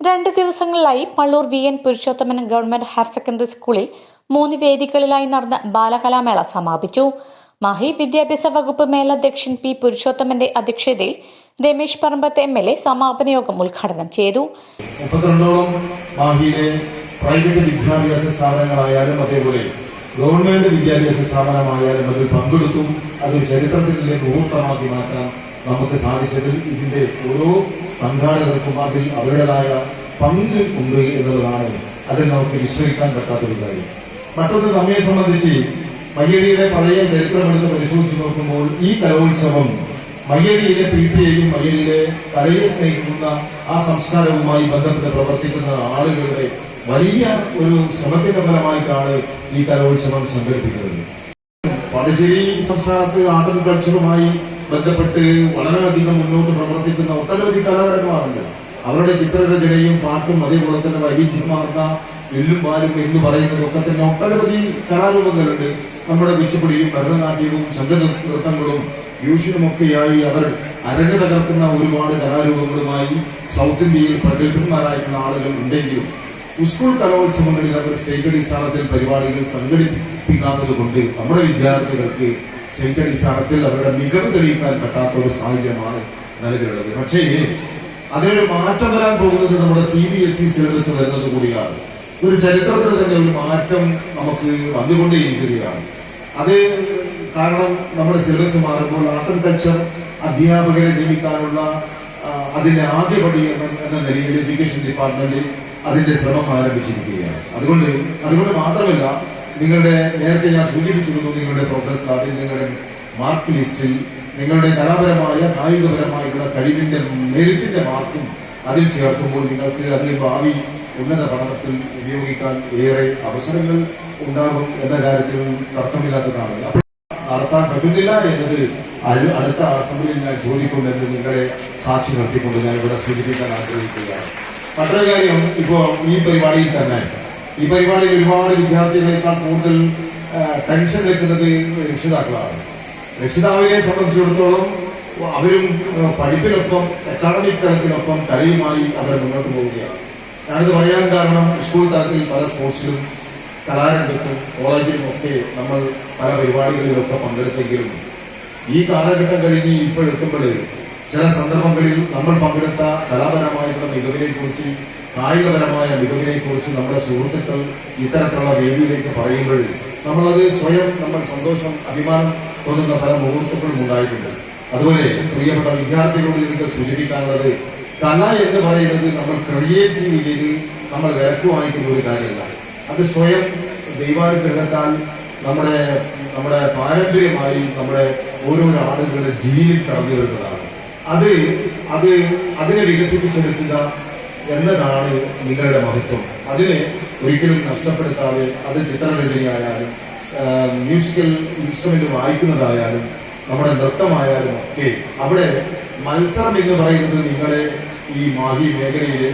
രണ്ട് ദിവസങ്ങളിലായി Pallur V N Purushothaman government higher secondary സ്കൂളിൽ മൂന്ന് വേദികളിലായി നടന്ന ബാലകലാമേള സമാപിച്ചു. മാഹി വിദ്യാഭ്യാസ വകുപ്പ് മേലധ്യക്ഷൻ പി പുരുഷോത്തമന്റെ അധ്യക്ഷതയിൽ Ramesh Parambath M L A സമാപന യോഗം ഉദ്ഘാടനം ചെയ്തു. മാഹിയിലെ പ്രൈവറ്റ് വിദ്യാഭ്യാസ സ്ഥാപനങ്ങളായാലും അതേപോലെ ഗവൺമെന്റ് വിദ്യാഭ്യാസ സ്ഥാപനമായാലും അതിൽ പങ്കെടുത്തും അത് ചരിത്രത്തിലേക്ക് മുഹൂർത്തമാക്കി മാറ്റാൻ നമുക്ക് സാധിച്ചതിൽ ഇതിന്റെ ഓരോ സംഘാടകർക്കും അതിൽ അവരുടേതായ പങ്ക് ഉണ്ട് എന്നുള്ളതാണ് അതിൽ നമുക്ക് വിശ്വസിക്കാൻ പറ്റാത്തൊരു കാര്യം. മറ്റൊന്ന് നമ്മെ സംബന്ധിച്ച് മയ്യടിയുടെ പഴയ ചരിത്രമെടുത്ത് പരിശോധിച്ച് നോക്കുമ്പോൾ ഈ കലോത്സവം മയ്യടിയിലെ പ്രീതിയെയും മയ്യടിയിലെ കലയെ സ്നേഹിക്കുന്ന ആ സംസ്കാരവുമായി ബന്ധപ്പെട്ട് പ്രവർത്തിക്കുന്ന ആളുകളുടെ വലിയ ഒരു ശ്രമത്തിന്റെ ഫലമായിട്ടാണ് ഈ കലോത്സവം സംഘടിപ്പിക്കുന്നത്. പതിശ്ശേരി സംസ്ഥാനത്ത് ആൻഡ് കൾച്ചറുമായി ബന്ധപ്പെട്ട് വളരെയധികം മുന്നോട്ട് പ്രവർത്തിക്കുന്ന ഒട്ടനവധി കലാകാരന്മാരുണ്ട്. അവരുടെ ചിത്രരചനയും പാട്ടും അതേപോലെ തന്നെ വൈവിധ്യമാർന്ന എല്ലും പാലും എന്ന് പറയുന്നതൊക്കെ തന്നെ ഒട്ടനവധി കലാരൂപങ്ങളുണ്ട്. നമ്മുടെ കുച്ചിപ്പുടിയും ഭരതനാട്യവും ശബ്ദനൃത്തങ്ങളും ഫ്യൂഷനുമൊക്കെയായി അവർ അരങ്ങ് തകർക്കുന്ന ഒരുപാട് കലാരൂപങ്ങളുമായി സൗത്ത് ഇന്ത്യയിൽ പ്രഗത്ഭന്മാരായിട്ടുള്ള ആളുകൾ ഉണ്ടെങ്കിലും സ്കൂൾ കലോത്സവങ്ങളിൽ അവർ സ്റ്റേറ്റ് അടിസ്ഥാനത്തിൽ പരിപാടികൾ സംഘടിപ്പിക്കാത്തത് കൊണ്ട് നമ്മുടെ വിദ്യാർത്ഥികൾക്ക് സ്റ്റേറ്റ് അടിസ്ഥാനത്തിൽ അവരുടെ മികവ് തെളിയിക്കാൻ പറ്റാത്ത ഒരു സാഹചര്യമാണ് നിലവിലുള്ളത്. പക്ഷേ അതിനൊരു മാറ്റം വരാൻ പോകുന്നത് നമ്മുടെ C B S E syllabus വരുന്നത് കൂടിയാണ്. ഒരു ചരിത്രത്തിൽ തന്നെ ഒരു മാറ്റം നമുക്ക് വന്നുകൊണ്ടേയിരിക്കുകയാണ്. അത് കാരണം നമ്മുടെ സിലബസ് മാറുമ്പോൾ ആർട്ട് ആൻഡ് കൾച്ചർ അധ്യാപകരെ നിയമിക്കാനുള്ള അതിന്റെ ആദ്യപടി എന്ന നിലയിൽ എഡ്യൂക്കേഷൻ ഡിപ്പാർട്ട്മെന്റിൽ അതിന്റെ ശ്രമം ആരംഭിച്ചിരിക്കുകയാണ്. അതുകൊണ്ട് അതുകൊണ്ട് മാത്രമല്ല നിങ്ങളുടെ നേരത്തെ ഞാൻ സൂചിപ്പിച്ചിരുന്നു നിങ്ങളുടെ പ്രോഗ്രസ് കാർഡിൽ നിങ്ങളുടെ മാർക്ക് ലിസ്റ്റിൽ നിങ്ങളുടെ കലാപരമായ കായികപരമായിട്ടുള്ള കഴിവിന്റെ മെറിറ്റിന്റെ മാർക്കും അതിൽ ചേർക്കുമ്പോൾ നിങ്ങൾക്ക് അതിൽ ഭാവി ഉന്നത പഠനത്തിൽ ഉപയോഗിക്കാൻ ഏറെ അവസരങ്ങൾ ഉണ്ടാകും എന്ന കാര്യത്തിൽ തർക്കമില്ലാത്തതാണ്. നടത്താൻ പറ്റുന്നില്ല എന്നത് അടുത്ത അസംബ്ലിയിൽ ഞാൻ ചോദിക്കുമെന്ന് നിങ്ങളെ സാക്ഷി നിർത്തിക്കൊണ്ട് ഞാൻ ഇവിടെ സൂചിപ്പിക്കാൻ ആഗ്രഹിക്കുകയാണ്. മറ്റൊരു കാര്യം ഇപ്പോൾ ഈ പരിപാടിയിൽ തന്നെ ഈ പരിപാടിയിൽ ഒരുപാട് വിദ്യാർത്ഥികളെക്കാൾ കൂടുതൽ ടെൻഷൻ വെക്കുന്നത് രക്ഷിതാക്കളാണ്. രക്ഷിതാവിനെ സംബന്ധിച്ചിടത്തോളം അവരും പഠിപ്പിനൊപ്പം അക്കാഡമിക് തലത്തിനൊപ്പം കലയുമായി അവരെ മുന്നോട്ട് പോവുകയാണ്. ഞാനിത് പറയാൻ കാരണം സ്കൂൾ തലത്തിൽ പല സ്പോർട്സിലും കലാരംഗത്തും കോളേജിലും ഒക്കെ നമ്മൾ പല പരിപാടികളിലൊക്കെ പങ്കെടുത്തെങ്കിലും ഈ കാലഘട്ടം കഴിഞ്ഞ് ഇപ്പോഴെത്തുമ്പോൾ ചില സന്ദർഭങ്ങളിൽ നമ്മൾ പങ്കെടുത്ത കലാപരമായിട്ടുള്ള മികവിനെ കുറിച്ച് കായികപരമായ മികവിനെ കുറിച്ച് നമ്മുടെ സുഹൃത്തുക്കൾ ഇത്തരത്തിലുള്ള വേദിയിലേക്ക് പറയുമ്പോൾ നമ്മളത് സ്വയം നമ്മൾ സന്തോഷം അഭിമാനം തോന്നുന്ന പല മുഹൂർത്തങ്ങളും ഉണ്ടായിട്ടുണ്ട്. അതുപോലെ പ്രിയപ്പെട്ട വിദ്യാർത്ഥികളോട് എനിക്ക് സൂചിപ്പിക്കാനുള്ളത് കല എന്ന് പറയുന്നത് നമ്മൾ ക്രിയേറ്റീവ് ചെയ്ത് നമ്മൾ വിലക്ക് വാങ്ങിക്കുന്ന ഒരു കാര്യമല്ല. അത് സ്വയം ദൈവാനുഗ്രഹത്താൽ നമ്മുടെ നമ്മുടെ പാരമ്പര്യമായി നമ്മുടെ ഓരോരോ ആളുകളുടെ ജീവിതം കടന്നു വരുന്നതാണ് അത് അത് അതിനെ വികസിപ്പിച്ചെടുക്കുക എന്നതാണ് നിങ്ങളുടെ മഹത്വം. അതിനെ ഒരിക്കലും നഷ്ടപ്പെടുത്താതെ അത് ചിത്രരചനയായാലും മ്യൂസിക്കൽ ഇൻസ്ട്രുമെന്റ് വായിക്കുന്നതായാലും നമ്മുടെ നൃത്തമായാലും ഒക്കെ അവിടെ മത്സരം എന്ന് പറയുന്നത് നിങ്ങളെ ഈ മാഹി മേഖലയിലെ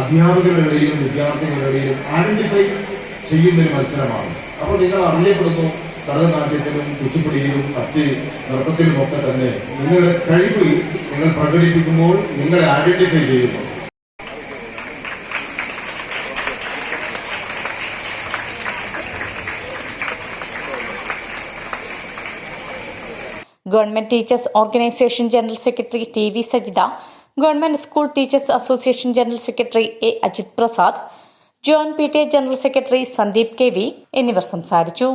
അധ്യാപകരുടെയും വിദ്യാർത്ഥികളുടെയും ഐഡന്റിഫൈ ചെയ്യുന്ന ഒരു മത്സരമാണ്. അപ്പോൾ നിങ്ങൾ അറിയപ്പെടുന്നു ഭരതനാട്യത്തിലും കുച്ചിപ്പുടിയിലും മറ്റ് നൃത്തത്തിലും ഒക്കെ തന്നെ നിങ്ങളുടെ കഴിവ് നിങ്ങൾ പ്രകടിപ്പിക്കുമ്പോൾ നിങ്ങളെ ഐഡന്റിഫൈ ചെയ്യുന്നു. Government teachers organisation general secretary T V Sajitha government school teachers association general secretary A Ajith Prasad John P T A general secretary Sandeep K V എന്നിവർ സംസാരിച്ചു.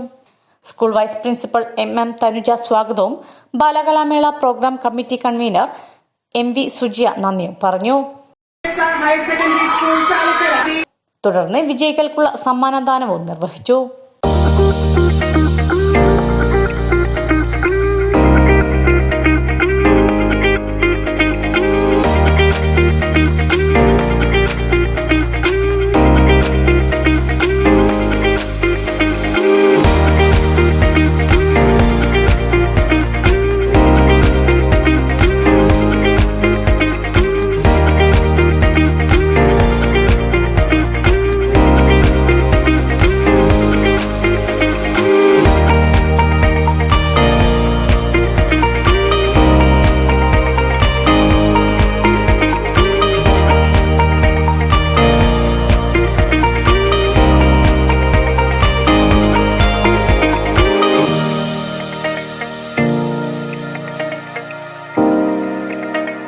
School vice principal M M Thanuja സ്വാഗതവും Balakalamela programme committee convener M V Sujiya നന്ദിയും പറഞ്ഞു. തുടർന്ന് വിജയികൾക്കുള്ള സമ്മാനദാനവും നിർവഹിച്ചു.